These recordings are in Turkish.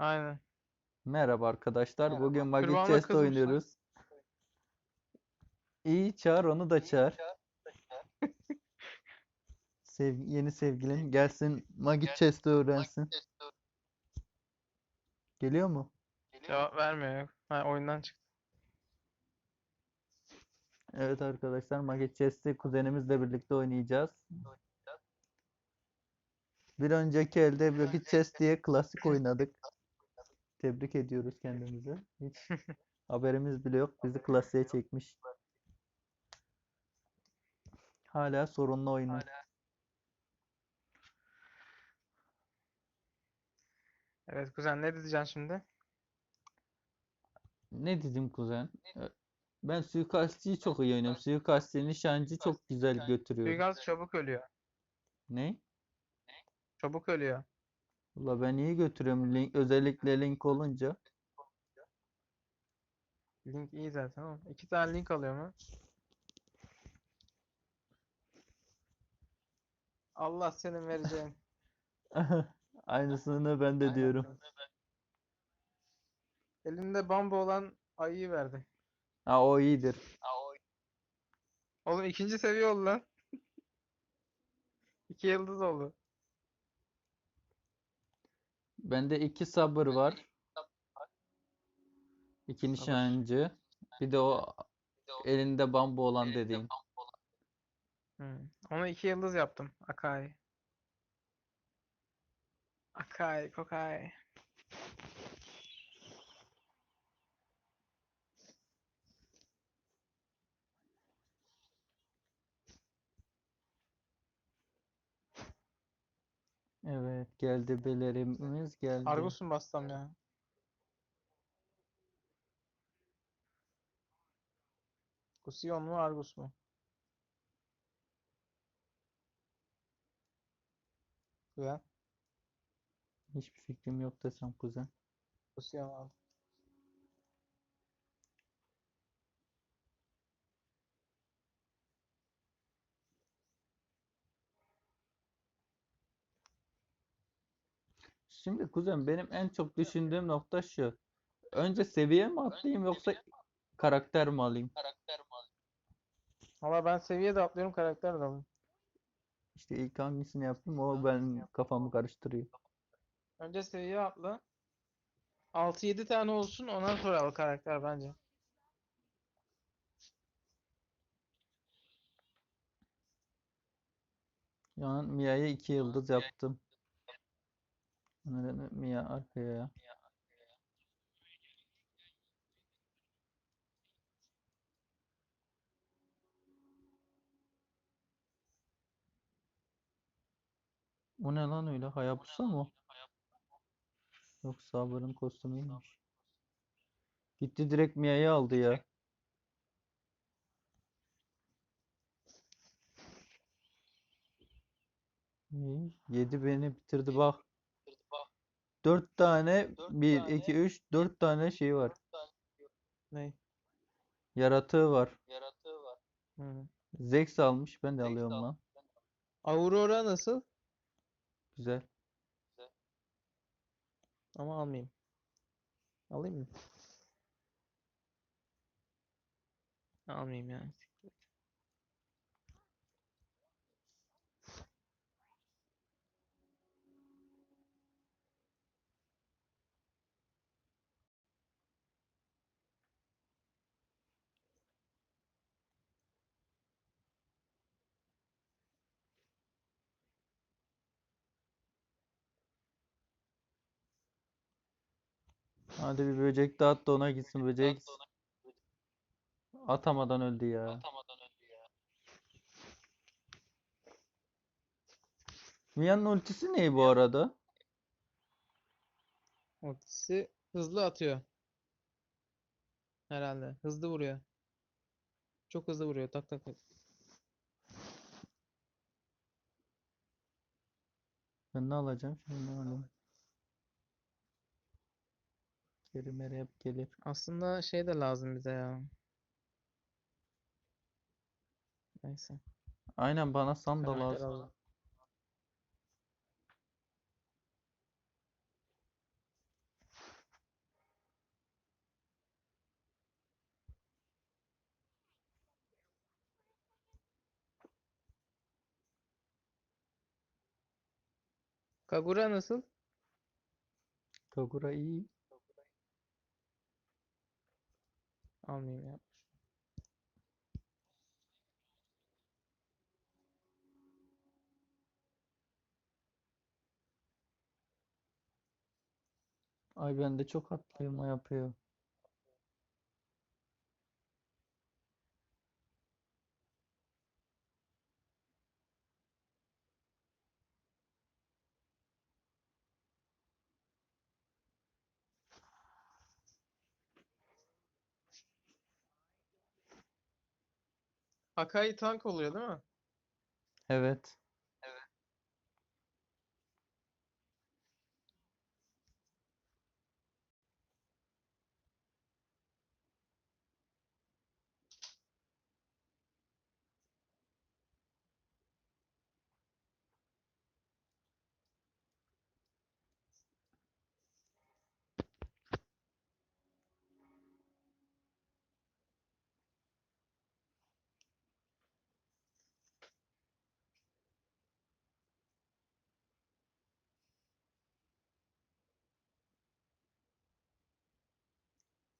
Aynen. Merhaba arkadaşlar. Bugün Magic Chest kızmışlar. oynuyoruz. İyi çağır onu da çağır. Sev yeni sevgilin gelsin Magic Chest öğrensin. Geliyor mu? Cevap vermiyor. Ha, oyundan çıktı. Evet arkadaşlar Magic Chest'i kuzenimizle birlikte oynayacağız. Bir önceki elde Magic Chest diye klasik oynadık. Tebrik ediyoruz kendimizi. Hiç haberimiz bile yok. Bizi klasiğe çekmiş. Hala sorunlu oyunu. Evet kuzen ne diyeceksin şimdi? Ne dedim kuzen? Ben suikastçıyı çok iyi oynuyorum. Suikastçı, nişancı çok güzel götürüyor. Suikast çabuk ölüyor. Ne? Çabuk ölüyor. Valla ben iyi götürüyorum. Link, özellikle link olunca. Link iyi zaten oğlum. İki tane link alıyor mu? Allah senin vereceğin. Aynısını ben de Aynen. diyorum. Elinde bambu olan ayıyı verdi. Ha o iyidir. Oğlum ikinci seviye oldu lan. İki yıldız oldu. Bende iki sabır var. İki nişancı. Bir de o elinde bambu olan dediğin. Hmm. Ona iki yıldız yaptım. Akai. Akai, Kokai. Evet geldi belerimiz geldi. Argus mu bassam ya? Gusion mu Argus mu? Güzel. Hiçbir fikrim yok desem kuzen. Gusion aldım. Şimdi kuzen benim en çok düşündüğüm nokta şu. Önce seviye mi atlayayım yoksa karakter mi alayım? Valla ben seviye de atlıyorum karakter de alıyorum. İşte ilk hangisini yapayım o ben kafamı karıştırıyor. Önce seviye atla. 6-7 tane olsun ondan sonra al karakter bence. An Mia'ya iki yıldız yaptım. Onları Mia arkaya. O ne lan öyle? Hayabusa mı? Yok Sabır'ın kostümüymüş. Gitti direkt Mia'yı aldı ya. Yedi beni bitirdi bak. Dört tane bir, iki, üç, dört tane şey var. Ne? Yaratığı var. Hı. Zex almış. Ben de alıyorum lan. Aurora nasıl? Güzel. Ama almayayım. Alayım mı? Almayayım yani. Hadi bir böcek daha at da ona gitsin. Böceğe gitsin. Atamadan öldü ya. Mia'nın ultisi ne bu arada? Ultisi hızlı atıyor. Herhalde. Hızlı vuruyor. Çok hızlı vuruyor. Tak tak tak. Ben ne alacağım? Şimdi ne alayım? Kerimere hep gelir. Aslında şey de lazım bize ya. Neyse. Aynen bana Sam da lazım. lazım. Kagura nasıl? Kagura iyi. Almayayım ya. Ay bende çok atlayma yapıyor. Akai tank oluyor değil mi? Evet.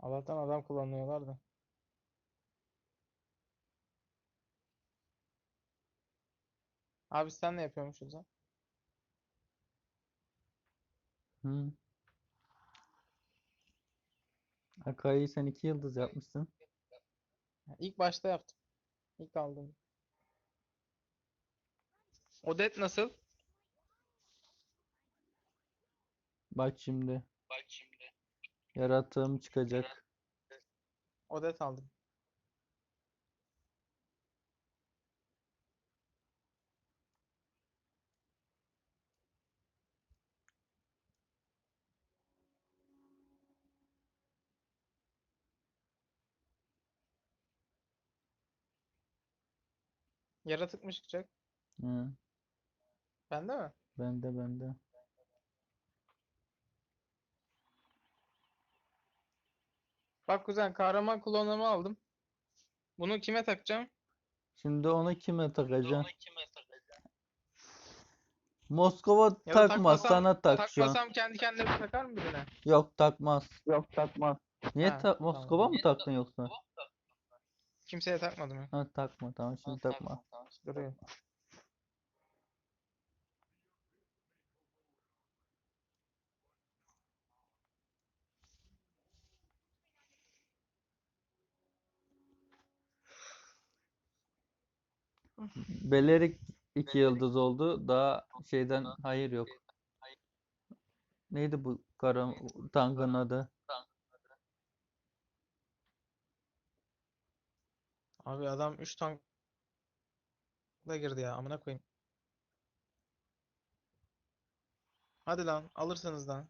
Allah'tan adam kullanıyorlar da. Abi sen ne yapıyormuşuz ya? Hı. Akai'yi sen iki yıldız yapmışsın. İlk başta yaptım. İlk aldım. Odet nasıl? Bak şimdi. Yaratığım çıkacak. Odet aldım. Yaratık mı çıkacak? Hı. Bende mi? Bende bende. Bak kuzen kahraman klonlama aldım. Bunu kime takacağım? Şimdi onu kime takacaksın? Moskova Ya da takmaz takmasam- sana tak şu an. Takmasam kendi kendine takar mı birine? Yok takmaz. Yok takmaz. Niye Ha, ta tamam. Moskova mı taktın yoksa? Kimseye takmadım ya. Ha takma tamam şimdi takma. Duruyor. Belerik iki yıldız oldu. Daha şeyden hayır yok. Neydi bu kara tankın adı? Abi adam 3 tankla girdi ya amına koyayım. Hadi lan alırsınız lan.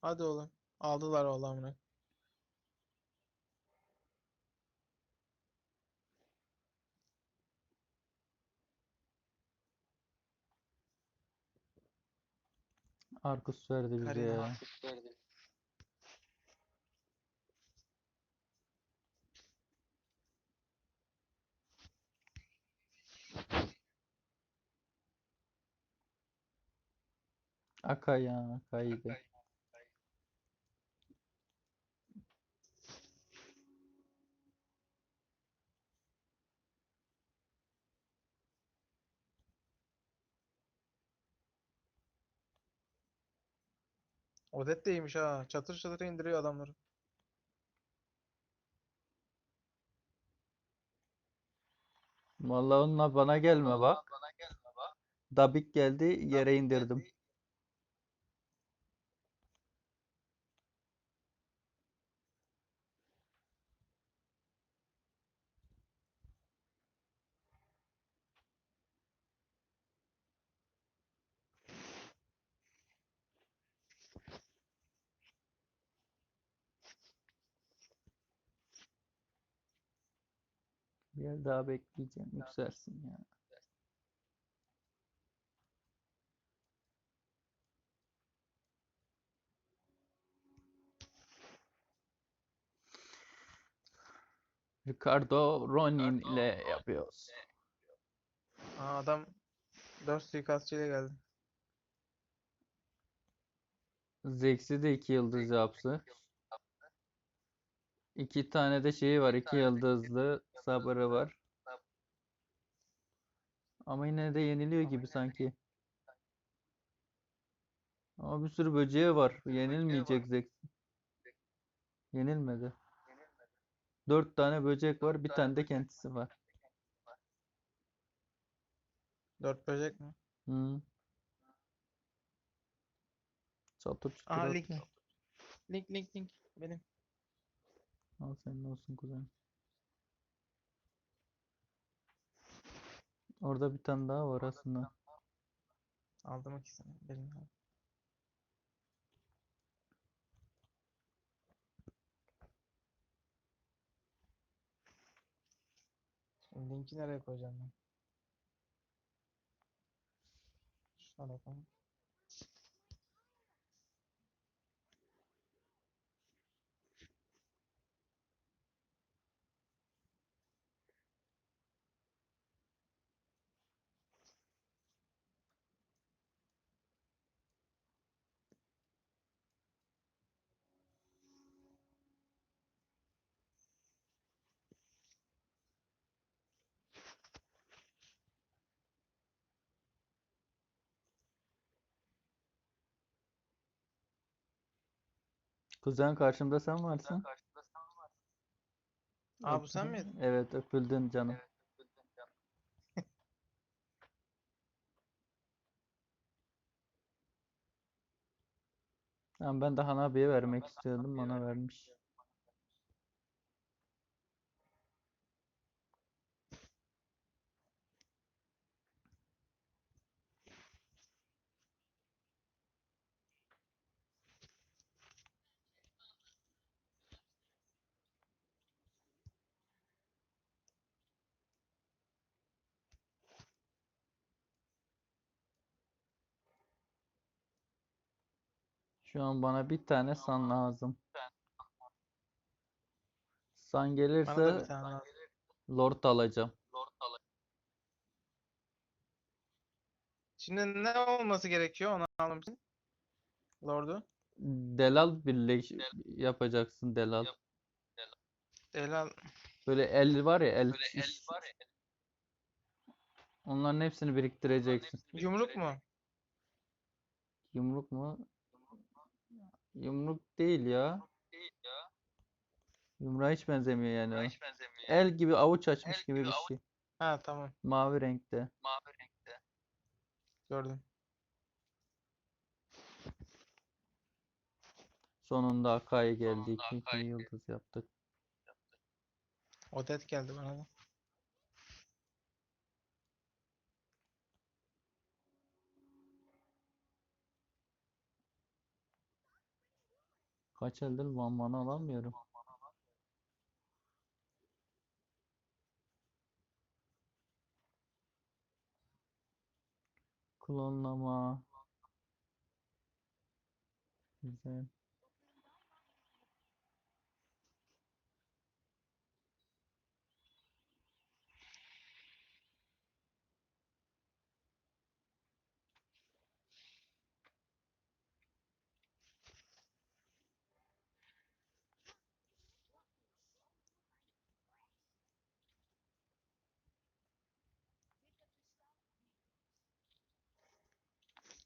Hadi oğlum. Aldılar vallahi amına. Arkus verdi bize Karina. ya. Akai ya Akai'ydi. Odet de iyiymiş ha. Çatır çatır indiriyor adamları. Vallahi onunla bana gelme bak. Dabik geldi yere indirdim. Bir yer daha bekleyeceğim. Yükselsin ya. Ricardo Ronin ile yapıyoruz. Adam 4 suikastçı ile geldi. Zex'i de 2 yıldız yapsı. 2 tane de şeyi var. 2 yıldızlı sabırı var. Ama yine de yeniliyor gibi sanki. Ama bir sürü böceği var. Yenilmeyecek Zex. Yenilmedi. Dört tane böcek var. Bir tane de kendisi var. Dört böcek mi? Hı. Çatır çutur Aa link. Link link link. Benim. Al senin olsun kuzen. Orada bir tane daha var aslında. Aldım ikisini. Benim. abi. Şimdi linki nereye koyacağım ben? Şuna bakalım. Kuzen karşımda sen varsın. Aa bu sen Öpüldün. miydin? Evet öpüldün canım. Tamam, ben de Hanabi'ye vermek istiyordum. Bana vermiş. Şu an bana bir tane san lazım. San Bana da bir gelirse tane lazım. Lord alacağım. Şimdi ne olması gerekiyor onu almam için? Lord'u. Delal birleş yapacaksın Delal. Delal. Böyle el var ya el çiş- Onların hepsini biriktireceksin. Yumruk mu? Yumruk mu? Yumruk değil ya. Yumruğa hiç benzemiyor yani o. El gibi avuç açmış gibi bir şey. Ha tamam. Mavi renkte. Gördüm. Sonunda Akai geldi. İki, iki yıldız yaptık. Odet geldi bana da. Kaç eldir Van Van'ı alamıyorum. Klonlama. Güzel.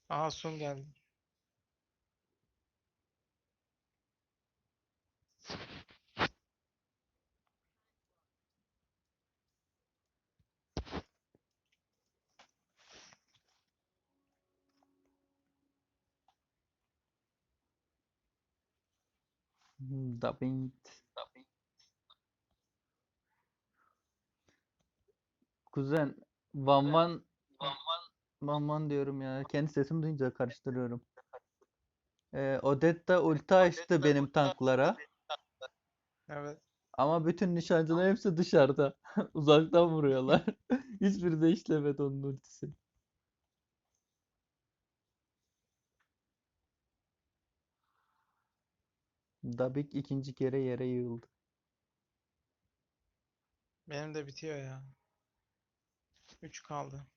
Aa Sun geldi. Hmm, Dubbing. Kuzen, Van Van Van Van diyorum ya. Kendi sesimi duyunca karıştırıyorum. Ee, Odetta ulti açtı benim tanklara. Evet. Ama bütün nişancılar hepsi dışarıda. Uzaktan vuruyorlar. Hiçbiri de işlemedi onun ultisi. Dabik ikinci kere yere yığıldı. Benim de bitiyor ya. 3 kaldı.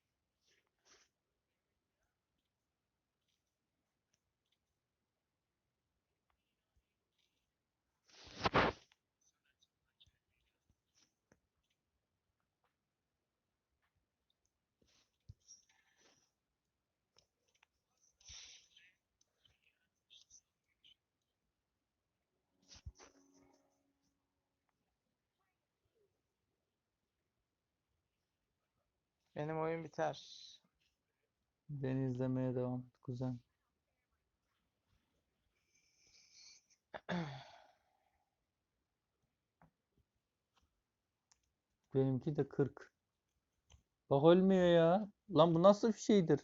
Benim oyun biter. Beni izlemeye devam et kuzen. Benimki de 40. Bak ölmüyor ya. Lan bu nasıl bir şeydir?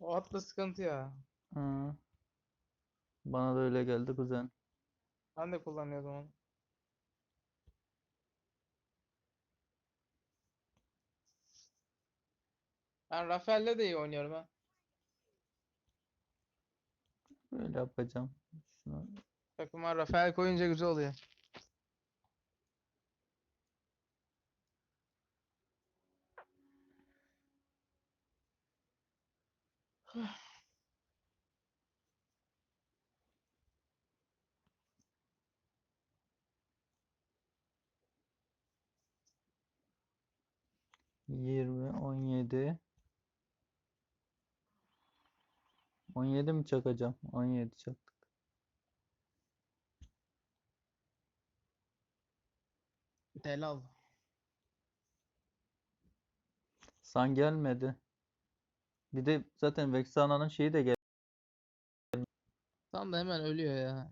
O atla sıkıntı ya. Hı. Bana da öyle geldi kuzen. Ben de kullanıyordum onu. Ben Rafael'le de iyi oynuyorum ha. Böyle yapacağım. Şunu Takıma Rafael koyunca güzel oluyor. Yirmi, on yedi. On yedi mi çakacağım? On yedi çaktık. Delal. San gelmedi. Bir de zaten Vexana'nın şeyi de geldi. Tam da hemen ölüyor ya.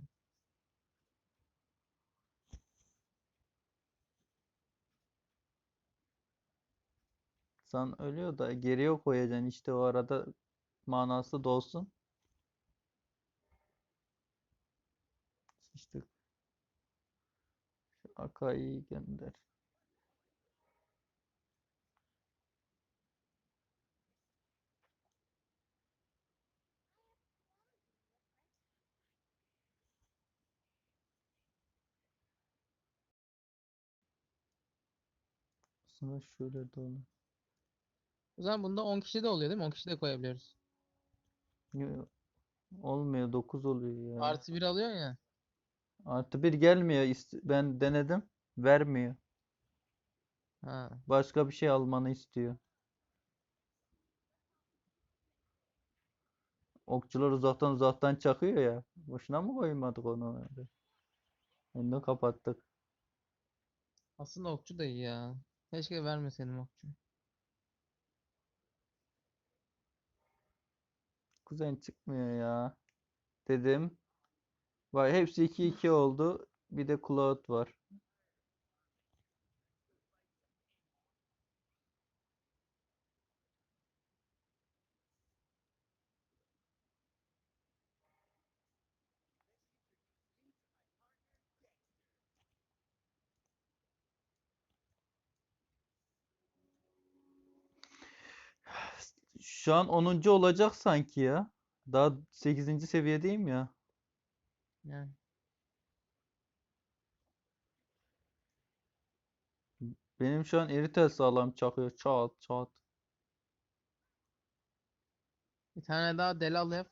San ölüyor da geriye koyacaksın işte o arada manası dolsun. İşte şu Akai'yi gönder. Aslında şöyle de. O zaman bunda 10 kişi de oluyor değil mi? 10 kişi de koyabiliyoruz. Yo- Olmuyor 9 oluyor ya. Artı 1 alıyorsun ya. Artı bir gelmiyor. İst- Ben denedim. Vermiyor. Ha. Başka bir şey almanı istiyor. Okçular uzaktan uzaktan çakıyor ya. Boşuna mı koymadık onu öyle? Onu da kapattık. Aslında okçu da iyi ya. Keşke vermeseydim okçu. Kuzen çıkmıyor ya. Dedim. Vay hepsi 2-2 oldu. Bir de Cloud var. Şu an 10. olacak sanki ya. Daha 8. seviyedeyim ya. Yani. Benim şu an Eritel sağlam çakıyor. Çat çat. Bir tane daha Delal yap.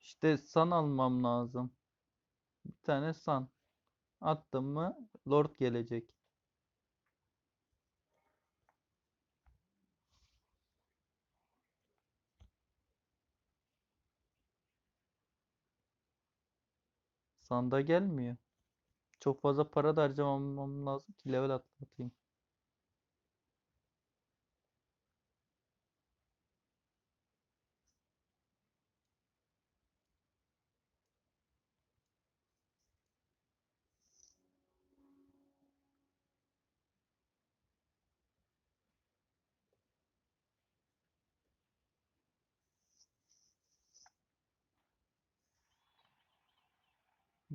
İşte san almam lazım. Bir tane san. Attım mı Lord gelecek. Sanda gelmiyor. Çok fazla para da harcamamam lazım ki level atlatayım.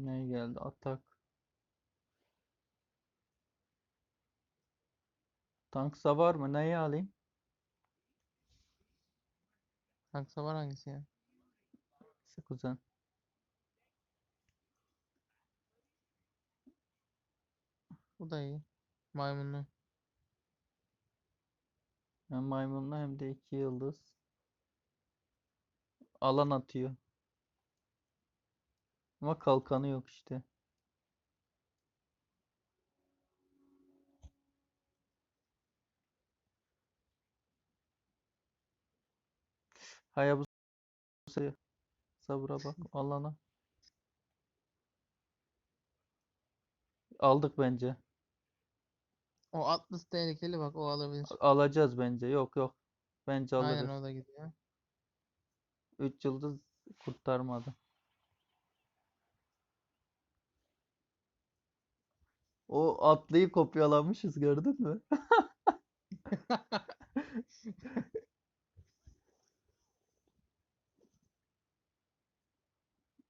Ne geldi? Atak. Tanksa var mı? Neyi alayım? Tanksa var hangisi ya? Kuzen. Bu da iyi. Maymunlu. Hem maymunlu hem de iki yıldız. Alan atıyor. Ama kalkanı yok işte. Hayabusa sabra bak alana. Aldık bence. O Atlas tehlikeli bak o alabilir. Alacağız bence. Yok yok. Bence Aynen alırız. o da gidiyor. 3 yıldız kurtarmadı. O atlıyı kopyalamışız gördün mü?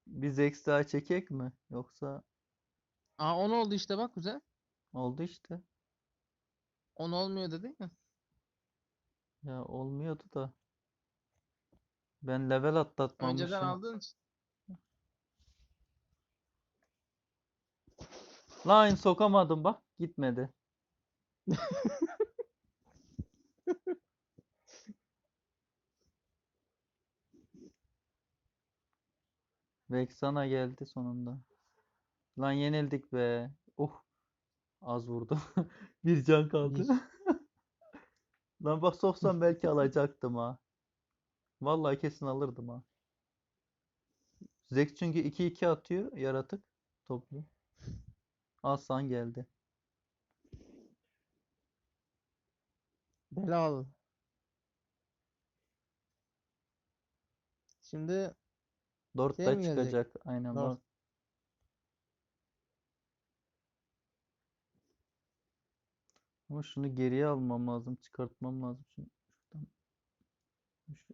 Biz ekstra çekek mi? Yoksa Aa 10 oldu işte bak güzel. oldu işte. 10 olmuyor dedin ya. Ya olmuyordu da. Ben level Önceden atlatmamışım. aldığın için. Line sokamadım bak gitmedi. Vexana geldi sonunda. Lan yenildik be. Uh. Az vurdu. Bir can kaldı. Lan bak soksam belki alacaktım ha. Vallahi kesin alırdım ha. Zek çünkü 2-2 atıyor yaratık toplu. Aslan geldi. Belal. Şimdi Şeye da mi gelecek? çıkacak. Aynen Lord. Lord. Ama şunu geriye almam lazım. Çıkartmam lazım. Şunu şuradan. Şu-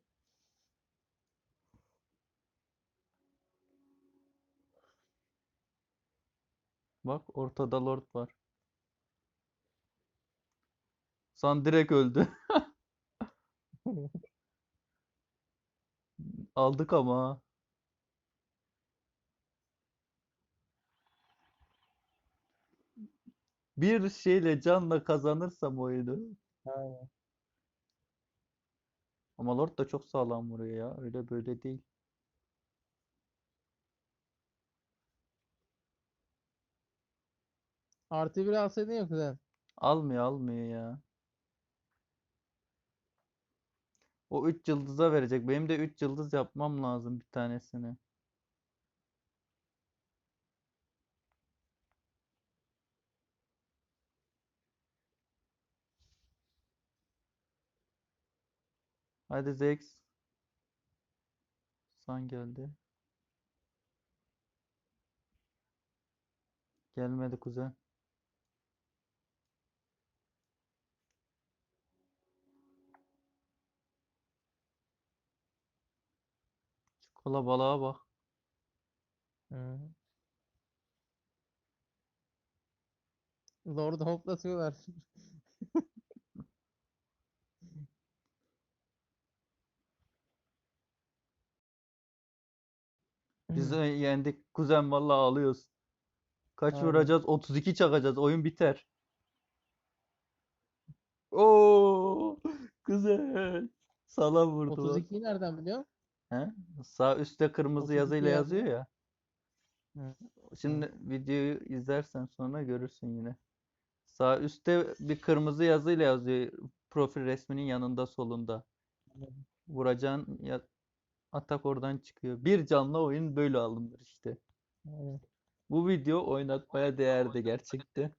Bak ortada Lord var. San direkt öldü. Aldık ama. Bir şeyle canla kazanırsam oyunu. Aynen. Ama Lord da çok sağlam vuruyor ya. Öyle böyle değil. Artı bir alsaydın ya güzel. Almıyor almıyor ya. O 3 yıldıza verecek. Benim de 3 yıldız yapmam lazım bir tanesini. Hadi Zex. San geldi. Gelmedi kuzen. Çikola balığa bak. Hı. Lord'u hoplatıyorlar. Biz de yendik. Kuzen vallahi ağlıyoruz. Kaç Aynen. vuracağız? 32 çakacağız. Oyun biter. Oo, güzel. Sala vurdu. bak. 32'yi nereden biliyorsun? He? Sağ üstte kırmızı 32 yazıyla yazıyor. yazıyor ya. Hı. Şimdi videoyu izlersen sonra görürsün yine. Sağ üstte bir kırmızı yazıyla yazıyor. Profil resminin yanında solunda. Vuracağın ya atak oradan çıkıyor. Bir canlı oyun böyle alınır işte. Aynen. Bu video oynatmaya değerdi gerçekten.